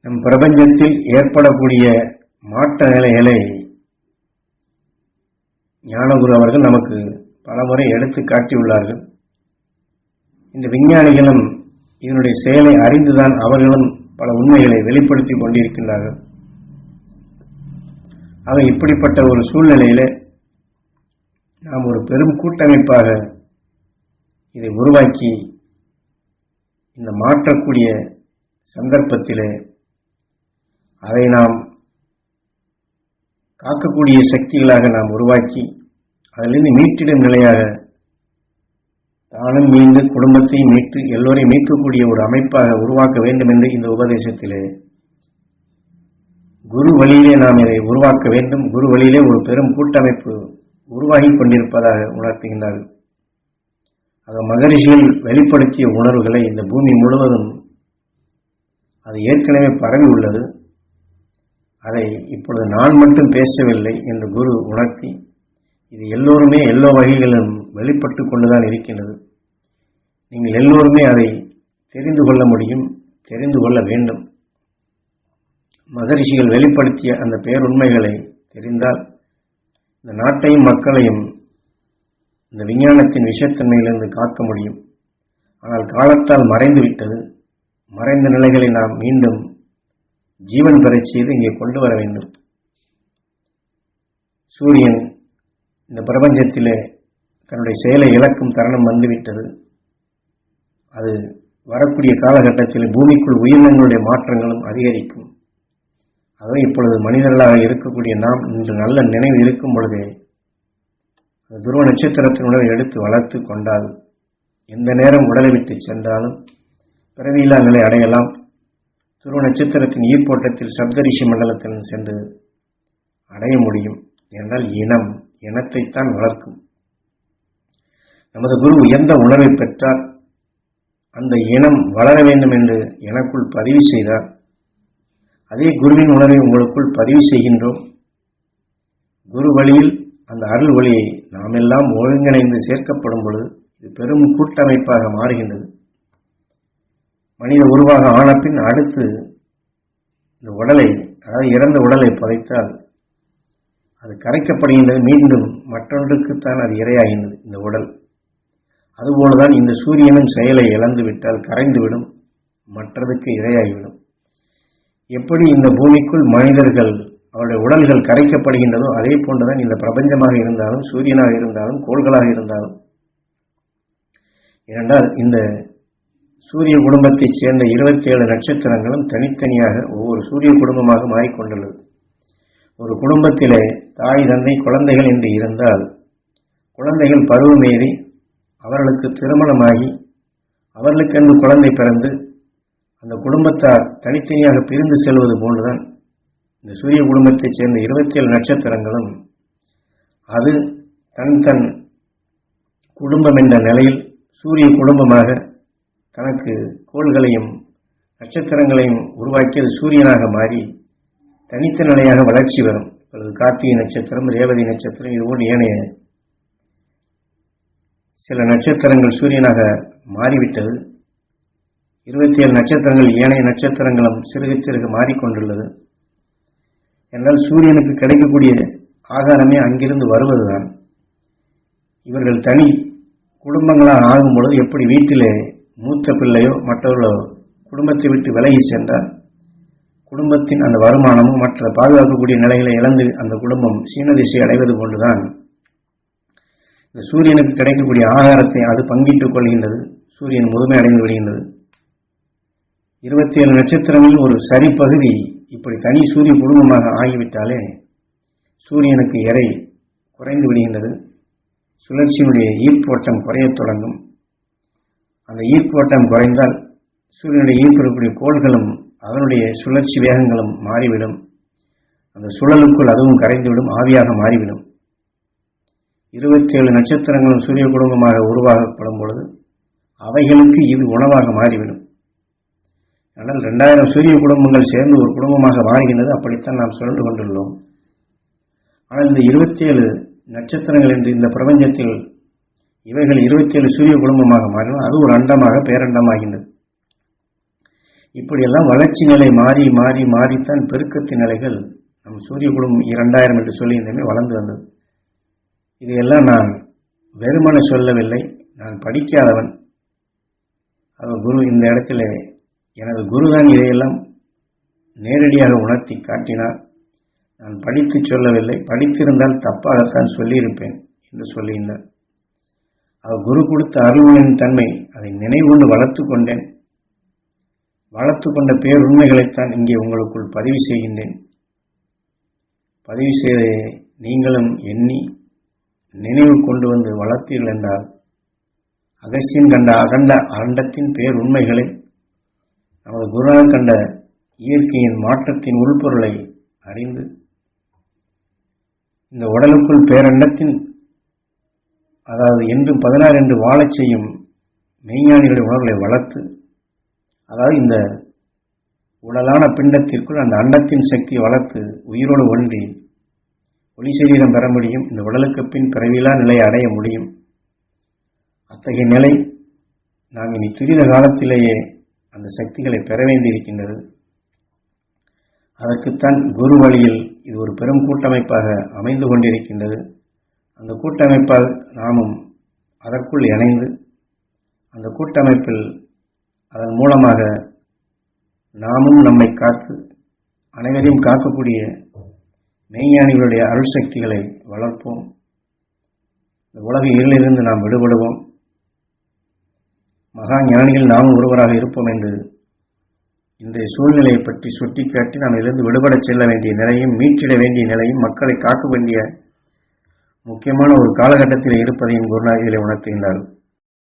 நம் பிரபஞ்சத்தில் ஏற்படக்கூடிய மாற்ற நிலைகளை ஞானகுரு அவர்கள் நமக்கு பலமுறை எடுத்து காட்டியுள்ளார்கள். இந்த விஞ்ஞானிகளும் இதனுடைய செயலை அறிந்துதான் அவர்களும் பல உண்மைகளை வெளிப்படுத்திக் கொண்டிருக்கின்றார்கள். ஆக இப்படிப்பட்ட ஒரு சூழ்நிலையில நாம் ஒரு பெரும் கூட்டமைப்பாக இதை உருவாக்கி இந்த மாற்றக்கூடிய சந்தர்ப்பத்திலே அதை நாம் காக்கக்கூடிய சக்திகளாக நாம் உருவாக்கி அதிலிருந்து மீட்டிடும் நிலையாக தானும் மீண்டு குடும்பத்தையும் மீட்டு எல்லோரையும் மீட்கக்கூடிய ஒரு அமைப்பாக உருவாக்க வேண்டும் என்று இந்த உபதேசத்திலே குரு வழியிலே நாம் இதை உருவாக்க வேண்டும். குரு வழியிலே ஒரு பெரும் கூட்டமைப்பு உருவாகி கொண்டிருப்பதாக உணர்த்துகின்றார்கள் ஆக மகரிஷிகள் வெளிப்படுத்திய உணர்வுகளை இந்த பூமி முழுவதும் அது ஏற்கனவே பரவி உள்ளது அதை இப்பொழுது நான் மட்டும் பேசவில்லை என்று குரு உணர்த்தி இது எல்லோருமே எல்லா வகைகளிலும் வெளிப்பட்டு கொண்டுதான் இருக்கின்றது. நீங்கள் எல்லோருமே அதை தெரிந்து கொள்ள முடியும் தெரிந்து கொள்ள வேண்டும். மகரிஷிகள் வெளிப்படுத்திய அந்த பேருண்மைகளை தெரிந்தால் இந்த நாட்டையும் மக்களையும் இந்த விஞ்ஞானத்தின் விஷத்தன்மையிலிருந்து காக்க முடியும். ஆனால் காலத்தால் மறைந்து விட்டது மறைந்த நிலைகளை நாம் மீண்டும் ஜீவன் பெறச் செய்து இங்கே கொண்டு வர வேண்டும். சூரியன் இந்த பிரபஞ்சத்திலே தன்னுடைய செயலை இழக்கும் தருணம் வந்துவிட்டது. அது வரக்கூடிய காலகட்டத்தில் பூமிக்குள் உயிரினங்களுடைய மாற்றங்களும் அதிகரிக்கும். அதுவும் இப்பொழுது மனிதர்களாக இருக்கக்கூடிய நாம் இன்று நல்ல நினைவு இருக்கும் பொழுதே துருவ நட்சத்திரத்தினுடன் எடுத்து வளர்த்து கொண்டால் எந்த நேரம் உடலை விட்டு சென்றாலும் பிறவியில்லா நிலை அடையலாம். துருவ நட்சத்திரத்தின் ஈர்ப்போட்டத்தில் சப்தரிஷி மண்டலத்தில் சென்று அடைய முடியும். என்றால் இனம் இனத்தைத்தான் வளர்க்கும். நமது குரு உயர்ந்த உணர்வை பெற்றால் அந்த இனம் வளர வேண்டும் என்று எனக்குள் பதிவு செய்தார். அதே குருவின் உணர்வை உங்களுக்குள் பதிவு செய்கின்றோம். குரு வழியில் அந்த அருள் வழியை நாம் எல்லாம் ஒருங்கிணைந்து சேர்க்கப்படும் பொழுது இது பெரும் கூட்டமைப்பாக மாறுகின்றது. மனித உருவாக ஆன பின் அடுத்து இந்த உடலை அதாவது இறந்த உடலை புதைத்தால் அது கரைக்கப்படுகின்றது. மீண்டும் மற்றொன்றுக்குத்தான் அது இரையாகின்றது இந்த உடல். அதுபோலதான் இந்த சூரியனும் செயலை இழந்து விட்டால் கரைந்துவிடும் மற்றதுக்கு இரையாகிவிடும். எப்படி இந்த பூமிக்குள் மனிதர்கள் அவருடைய உடல்கள் கரைக்கப்படுகின்றதோ அதே போன்றுதான் இந்த பிரபஞ்சமாக இருந்தாலும் சூரியனாக இருந்தாலும் கோள்களாக இருந்தாலும். ஏனென்றால் இந்த சூரிய குடும்பத்தைச் சேர்ந்த இருபத்தி ஏழு நட்சத்திரங்களும் தனித்தனியாக ஒவ்வொரு சூரிய குடும்பமாக மாறிக்கொண்டுள்ளது. ஒரு குடும்பத்திலே தாய் தந்தை குழந்தைகள் என்று இருந்தால் குழந்தைகள் பருவமேறி அவர்களுக்கு திருமணமாகி அவர்களுக்கென்று குழந்தை பிறந்து அந்த குடும்பத்தார் தனித்தனியாக பிரிந்து செல்வது போன்றுதான் இந்த சூரிய குடும்பத்தைச் சேர்ந்த இருபத்தி ஏழு நட்சத்திரங்களும் அது தன் தன் குடும்பம் என்ற நிலையில் சூரிய குடும்பமாக தனக்கு கோள்களையும் நட்சத்திரங்களையும் உருவாக்கியது சூரியனாக மாறி தனித்த நிலையாக வளர்ச்சி வரும். இப்பொழுது கார்த்திகை நட்சத்திரம் ரேவதி நட்சத்திரம் இதுபோல் ஏனைய சில நட்சத்திரங்கள் சூரியனாக மாறிவிட்டது. இருபத்தி ஏழு நட்சத்திரங்கள் ஏனைய நட்சத்திரங்களும் சிறுக சிறுக மாறிக்கொண்டுள்ளது. என்றால் சூரியனுக்கு கிடைக்கக்கூடிய ஆகாரமே அங்கிருந்து வருவதுதான். இவர்கள் தனி குடும்பங்களாக ஆகும் பொழுது எப்படி வீட்டிலே மூத்த பிள்ளையோ மற்றவர்களோ குடும்பத்தை விட்டு விலகி சென்றால் குடும்பத்தின் அந்த வருமானமும் மற்ற பாதுகாக்கக்கூடிய நிலைகளை இழந்து அந்த குடும்பம் சீன திசை அடைவது போன்றுதான். இந்த சூரியனுக்கு கிடைக்கக்கூடிய ஆகாரத்தை அது பங்கிட்டுக் கொள்கின்றது. சூரியன் முதுமை அடைந்து விடுகின்றது. இருபத்தி ஏழு நட்சத்திரங்களில் ஒரு சரிப்பகுதி இப்படி தனி சூரிய குடும்பமாக ஆகிவிட்டாலே சூரியனுக்கு எடை குறைந்து விடுகின்றது. சுழற்சியினுடைய ஈர்ப்போட்டம் குறையத் தொடங்கும். அந்த ஈர்ப்போட்டம் குறைந்தால் சூரியனுடைய ஈர்ப்பு கோள்களும் அதனுடைய சுழற்சி வேகங்களும் மாறிவிடும். அந்த சுழலுக்குள் அதுவும் கரைந்துவிடும் ஆவியாக மாறிவிடும். இருபத்தி ஏழு நட்சத்திரங்களும் சூரிய குடும்பமாக உருவாக்கப்படும் பொழுது அவைகளுக்கு இது உணவாக மாறிவிடும். ஆனால் ரெண்டாயிரம் சூரிய குடும்பங்கள் சேர்ந்து ஒரு குடும்பமாக மாறுகின்றது அப்படித்தான் நாம் சுழன்று கொண்டுள்ளோம். ஆனால் இந்த இருபத்தி ஏழு நட்சத்திரங்கள் என்று இந்த பிரபஞ்சத்தில் இவைகள் இருபத்தி ஏழு சூரிய குடும்பமாக மாறினால் அது ஒரு அண்டமாக பேரண்டமாகின்றது. இப்படியெல்லாம் வளர்ச்சி நிலை மாறி மாறி மாறித்தான் பெருக்கத்தின் நிலைகள் நம் சூரிய குடும்பம் இரண்டாயிரம் என்று சொல்லி இந்தமே வளர்ந்து வந்தது. இதையெல்லாம் நான் வெறுமன சொல்லவில்லை. நான் படிக்காதவன். அவர் குரு இந்த இடத்துல எனது குருதான் இதையெல்லாம் நேரடியாக உணர்த்தி காட்டினார். நான் படித்து சொல்லவில்லை. படித்திருந்தால் தப்பாகத்தான் சொல்லியிருப்பேன் என்று சொல்லியிருந்தார். குரு கொடுத்த அருள்மையின் தன்மை அதை நினைவுண்டு வளர்த்து கொண்டேன். வளர்த்து கொண்ட பேருண்மைகளைத்தான் இங்கே உங்களுக்குள் பதிவு செய்கின்றேன். பதிவு செய்த நீங்களும் எண்ணி நினைவு கொண்டு வந்து வளர்த்தீர்கள் என்றால் அகசியம் கண்ட அகண்ட அண்டத்தின் பேருண்மைகளை நமது குருநாள் கண்ட இயற்கையின் மாற்றத்தின் உள்பொருளை அறிந்து இந்த உடலுக்குள் பேரண்டத்தின் அதாவது என்றும் பதினாறு என்று வாழச் செய்யும் மெய்ஞானிகளுடைய உணர்வுகளை வளர்த்து அதாவது இந்த உடலான பிண்டத்திற்குள் அந்த அண்டத்தின் சக்தியை வளர்த்து உயிரோடு ஒன்றி ஒளி சரீரம் பெற முடியும் இந்த உடலுக்கு பின் பிறவிலா நிலையை அடைய முடியும். அத்தகைய நிலை நாம் இனி துரித காலத்திலேயே அந்த சக்திகளை பெற வேண்டியிருக்கின்றது. அதற்குத்தான் குரு வழியில் இது ஒரு பெரும் கூட்டமைப்பாக அமைந்து கொண்டிருக்கின்றது. அந்த கூட்டமைப்பால் நாமும் அதற்குள் இணைந்து அந்த கூட்டமைப்பில் அதன் மூலமாக நாமும் நம்மை காத்து அனைவரையும் காக்கக்கூடிய மெய்ஞானிகளுடைய அருள் சக்திகளை வளர்ப்போம். இந்த உலக இருளிலிருந்து நாம் விடுபடுவோம். மகா ஞானிகள் நாமும் ஒருவராக இருப்போம் என்று இன்றைய சூழ்நிலையை பற்றி சுட்டிக்காட்டி நாம் இதிலிருந்து விடுபடச் செல்ல வேண்டிய நிலையும் மீட்டிட வேண்டிய நிலையும் மக்களை காக்க வேண்டிய முக்கியமான ஒரு காலகட்டத்தில் இருப்பதையும் குருநாயகிகளை உணர்த்துகின்றார்கள்.